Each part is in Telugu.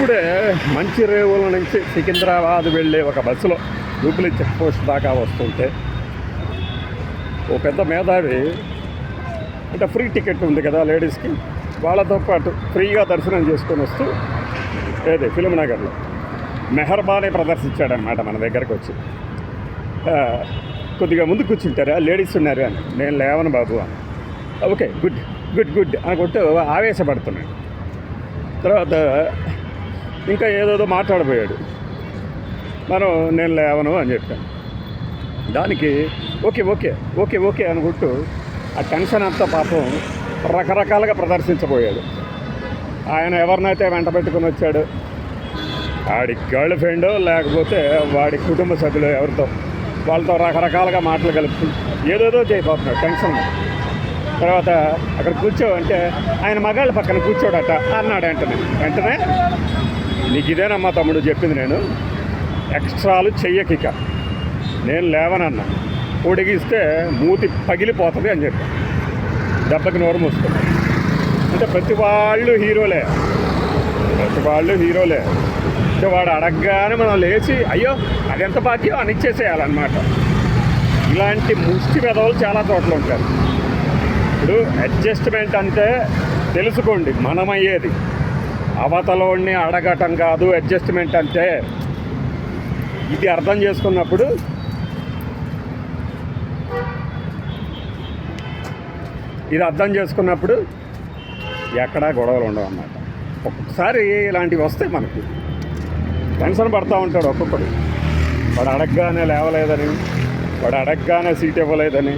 ఇప్పుడే మంచి రేవుల నుంచి సికింద్రాబాద్ వెళ్ళే ఒక బస్సులో జూబ్లీ చెక్ పోస్ట్ దాకా వస్తుంటే ఓ పెద్ద మేధావి అంటే ఫ్రీ టికెట్ ఉంది కదా లేడీస్కి వాళ్ళతో పాటు ఫ్రీగా దర్శనం చేసుకొని వస్తూ ఏది ఫిలిం నగర్లో మెహర్బానీ ప్రదర్శించాడనమాట మన దగ్గరకు వచ్చి. కొద్దిగా ముందు కూర్చుంటారా? లేడీస్ ఉన్నారు అని. నేను లేవను బాబు అని. ఓకే గుడ్ గుడ్ గుడ్ అనుకుంటూ ఆవేశపడుతున్నాడు. తర్వాత ఇంకా ఏదేదో మాట్లాడబోయాడు. మనం నేను లేవను అని చెప్పాను. దానికి ఓకే ఓకే ఓకే ఓకే అనుకుంటూ ఆ టెన్షన్ అంతా పాపం రకరకాలుగా ప్రదర్శించబోయాడు. ఆయన ఎవరినైతే వెంట పెట్టుకుని వచ్చాడు? వాడి గర్ల్ ఫ్రెండ్ లేకపోతే వాడి కుటుంబ సభ్యులు ఎవరితో? వాళ్ళతో రకరకాలుగా మాటలు కలుపుతూ ఏదేదో చేయబోతున్నాడు టెన్షన్. తర్వాత అక్కడ కూర్చో అంటే ఆయన మగాళ్ళ పక్కన కూర్చోడట అన్నాడు వెంటనే. వెంటనే నీకు ఇదేనమ్మా తమ్ముడు చెప్పింది నేను? ఎక్స్ట్రాలు చెయ్యకిక నేను లేవనన్నా. పొడిగిస్తే మూతి పగిలిపోతుంది అని చెప్పి. దెబ్బకి నోరు మూసుకున్నాడు అంటే ప్రతి వాళ్ళు హీరోలే. ప్రతి వాళ్ళు హీరోలే. అంటే వాడు అడగగానే మనం లేచి అయ్యో అదెంత బాధ్యో? అని ఇచ్చేసేయాలన్నమాట. ఇలాంటి ముష్టి పెదవులు చాలా చోట్ల ఉంటారు ఇప్పుడు అడ్జస్ట్మెంట్ అంటే తెలుసుకోండి మనమయ్యేది. అవతలోని అడగటం కాదు అడ్జస్ట్మెంట్ అంటే ఇది అర్థం చేసుకున్నప్పుడు ఇది అర్థం చేసుకున్నప్పుడు ఎక్కడా గొడవలు ఉండవు అన్నమాట. ఒక్కొక్కసారి ఇలాంటివి వస్తాయి మనకి టెన్షన్ పడతా ఉంటాడు ఒక్కొక్కడు. వాడు అడగగానే లేవలేదని వాడు అడగగానే సీట్ ఇవ్వలేదని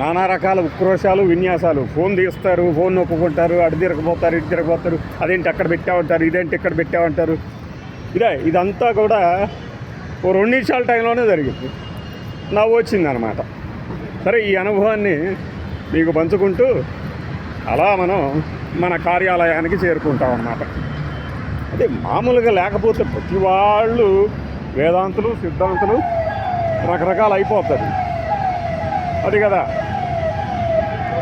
నానా రకాల ఉక్రోషాలు విన్యాసాలు. ఫోన్ తీస్తారు ఫోన్ నొప్పుకుంటారు అటు తిరగపోతారు ఇటు తిరగబోతారు. అదేంటి అక్కడ పెట్టామంటారు ఇదేంటి ఇక్కడ పెట్టామంటారు ఇదే ఇదంతా కూడా ఓ రెండు నిమిషాల టైంలోనే జరిగింది. నవ్వు వచ్చింది అనమాట సరే ఈ అనుభవాన్ని మీకు పంచుకుంటూ అలా మనం మన కార్యాలయానికి చేరుకుంటాం అన్నమాట అదే మామూలుగా లేకపోతే ప్రతి వాళ్ళు వేదాంతులు సిద్ధాంతులు రకరకాలు అయిపోతారు. అది కదా.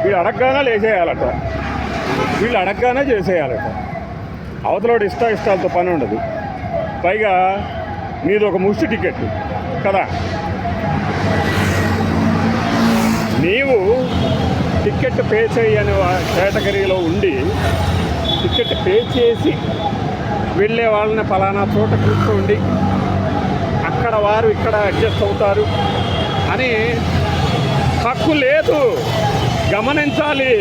వీళ్ళు అడగగానే లేచేయాలట. వీళ్ళు అడగగానే చేసేయాలట. అవతలోడు ఇష్ట ఇష్టాలతో పని ఉండదు. పైగా నీది ఒక ముష్టి టికెట్ కదా. నీవు టికెట్ పే చేయని కేటగిరీలో ఉండి టికెట్ పే చేసి వెళ్ళే వాళ్ళని ఫలానా చోట కూర్చోండి. అక్కడ వారు ఇక్కడ అడ్జస్ట్ అవుతారు అని హక్కు లేదు. గమనించాలి.